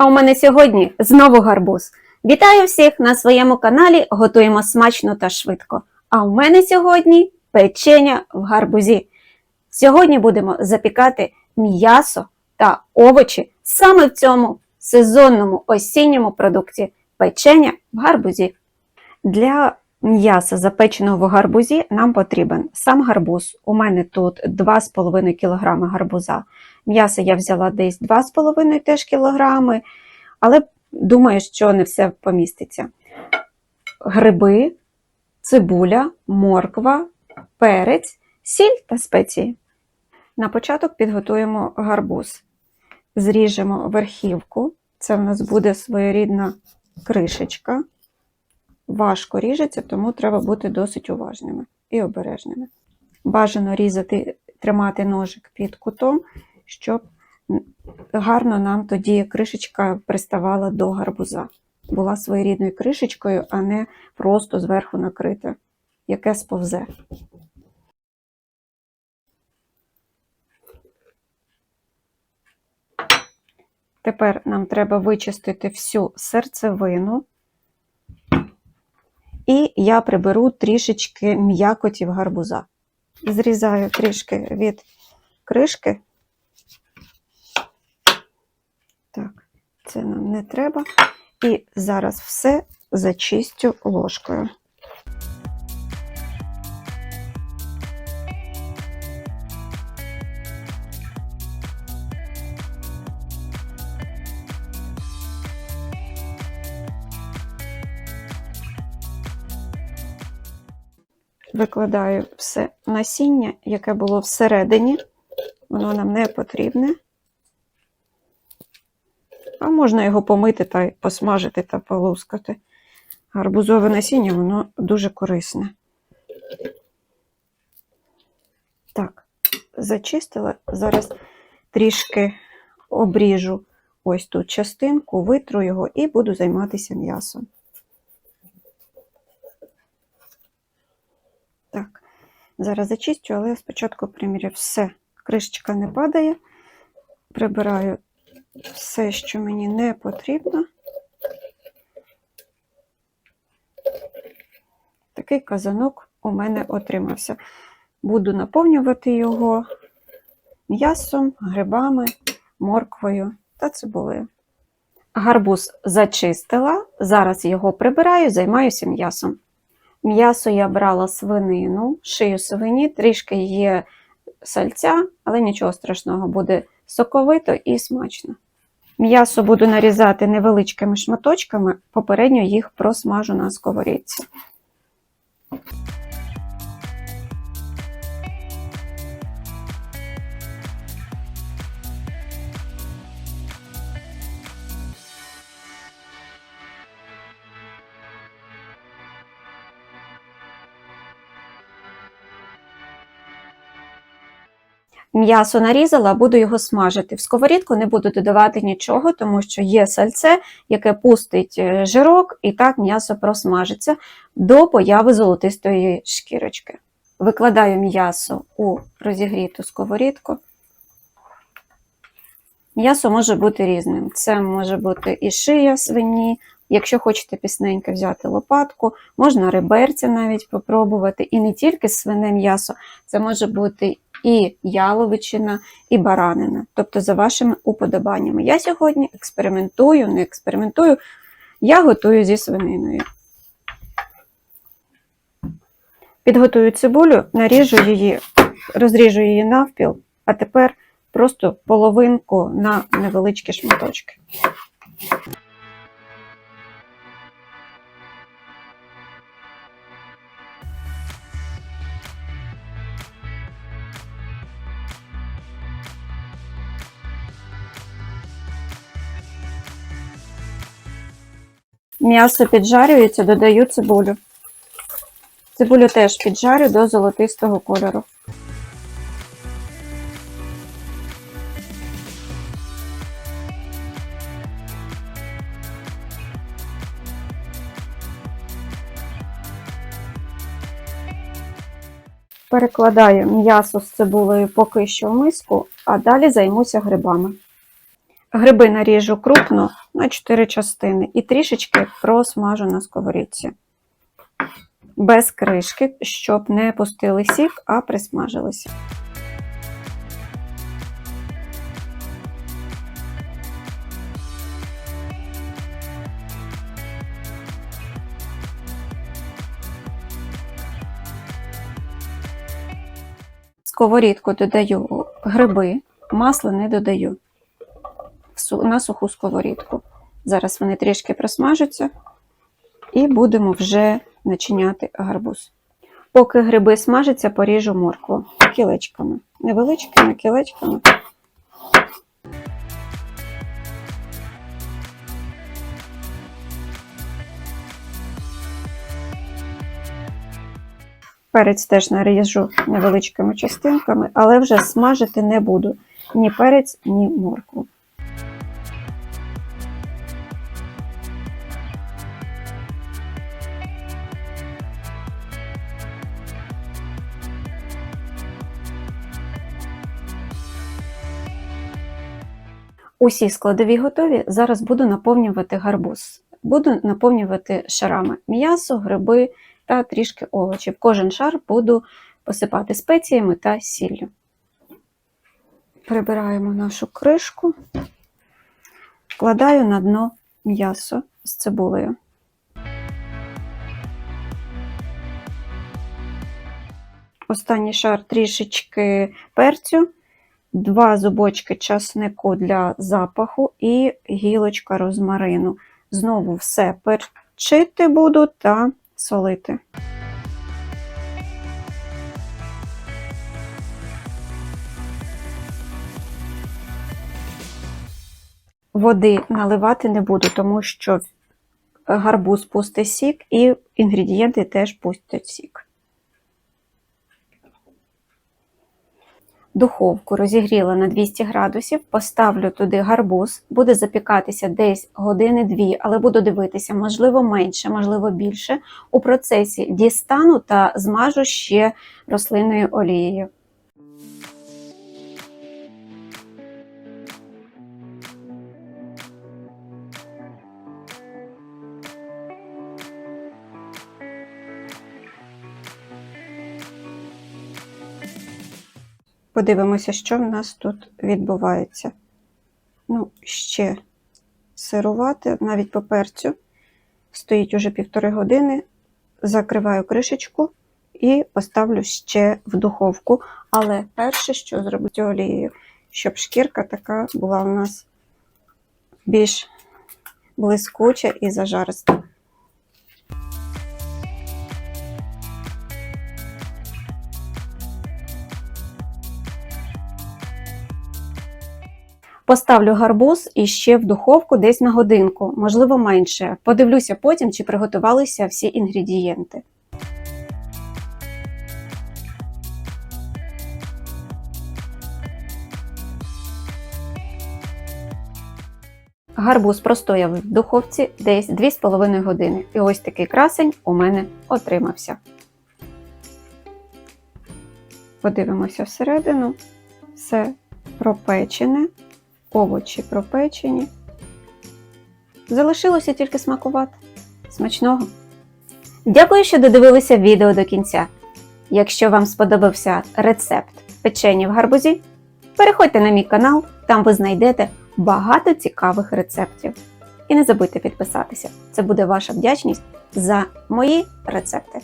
А у мене сьогодні знову гарбуз. Вітаю всіх на своєму каналі. Готуємо смачно та швидко. А у мене сьогодні печення в гарбузі. Сьогодні будемо запікати м'ясо та овочі саме в цьому сезонному осінньому продукті печення в гарбузі. Для м'яса, запеченого в гарбузі, нам потрібен сам гарбуз. У мене тут 2,5 кг гарбуза. М'яса я взяла десь 2,5 теж кілограми, але думаю, що не все поміститься. Гриби, цибуля, морква, перець, сіль та спеції. На початок підготуємо гарбуз. Зріжемо верхівку. Це в нас буде своєрідна кришечка. Важко ріжеться, тому треба бути досить уважними і обережними. Бажано різати, тримати ножик під кутом, щоб гарно нам тоді кришечка приставала до гарбуза. Була своєрідною кришечкою, а не просто зверху накрита, яке сповзе. Тепер нам треба вичистити всю серцевину. І я приберу трішечки м'якотів гарбуза. Зрізаю трішки від кришки. Так, це нам не треба. І зараз все зачистю ложкою. Викладаю все насіння, яке було всередині. Воно нам не потрібне. А можна його помити та посмажити та полускати. Гарбузове насіння, воно дуже корисне. Так, зачистила. Зараз трішки обріжу ось тут частинку, витру його і буду займатися м'ясом. Так, зараз зачистю, але спочатку примірю все. Кришечка не падає. Прибираю все, що мені не потрібно. Такий казанок у мене отримався. Буду наповнювати його м'ясом, грибами, морквою та цибулею. Гарбуз зачистила, зараз його прибираю, займаюся м'ясом. М'ясо я брала свинину, шию свині, трішки є сальця, але нічого страшного, буде соковито і смачно. М'ясо буду нарізати невеличкими шматочками, попередньо їх просмажу на сковорідці. М'ясо нарізала, буду його смажити. В сковорідку не буду додавати нічого, тому що є сальце, яке пустить е, жирок, і так м'ясо просмажиться до появи золотистої шкірочки. Викладаю м'ясо у розігріту сковорідку. М'ясо може бути різним. Це може бути і шия свині. Якщо хочете пісненько взяти лопатку, можна реберця навіть попробувати. І не тільки свине м'ясо, це може бути і яловичина, і баранина. Тобто за вашими уподобаннями. Я сьогодні експериментую, не експериментую, я готую зі свининою. Підготую цибулю, наріжу її, розріжу її навпіл, а тепер просто половинку на невеличкі шматочки. М'ясо піджарюється, додаю цибулю. Цибулю теж піджарю до золотистого кольору. Перекладаю м'ясо з цибулею поки що в миску, а далі займуся грибами. Гриби наріжу крупно на 4 частини і трішечки просмажу на сковорідці. Без кришки, щоб не пустили сік, а присмажилися. сковорідку додаю гриби, масло не додаю на суху сковорідку. Зараз вони трішки просмажаться і будемо вже начиняти гарбуз. Поки гриби смажаться, поріжу моркву кілечками. Невеличкими кілечками. Перець теж наріжу невеличкими частинками, але вже смажити не буду ні перець, ні моркву. Усі складові готові. Зараз буду наповнювати гарбуз. Буду наповнювати шарами м'ясо, гриби та трішки овочів. Кожен шар буду посипати спеціями та сіллю. Прибираємо нашу кришку, вкладаю на дно м'ясо з цибулею. Останній шар трішечки перцю, два зубочки часнику для запаху і гілочка розмарину. Знову все перчити буду та солити. Води наливати не буду, тому що гарбуз пустить сік і інгредієнти теж пустять сік. Духовку розігріла на 200 градусів, поставлю туди гарбуз, буде запікатися десь години-дві, але буду дивитися, можливо, менше, можливо, більше. У процесі дістану та змажу ще рослинною олією. Подивимося, що в нас тут відбувається. Ну, ще сирувати, навіть по перцю. Стоїть уже півтори години. Закриваю кришечку і поставлю ще в духовку. Але перше, що зроблю олією, щоб шкірка така була у нас більш блискуча і зажариста. Поставлю гарбуз і ще в духовку десь на годинку, можливо, менше. Подивлюся потім, чи приготувалися всі інгредієнти. Гарбуз простояв в духовці десь 2,5 години. І ось такий красень у мене отримався. Подивимося всередину. Все пропечене овочі пропечені. Залишилося тільки смакувати. Смачного! Дякую, що додивилися відео до кінця. Якщо вам сподобався рецепт печені в гарбузі, переходьте на мій канал, там ви знайдете багато цікавих рецептів. І не забудьте підписатися. Це буде ваша вдячність за мої рецепти.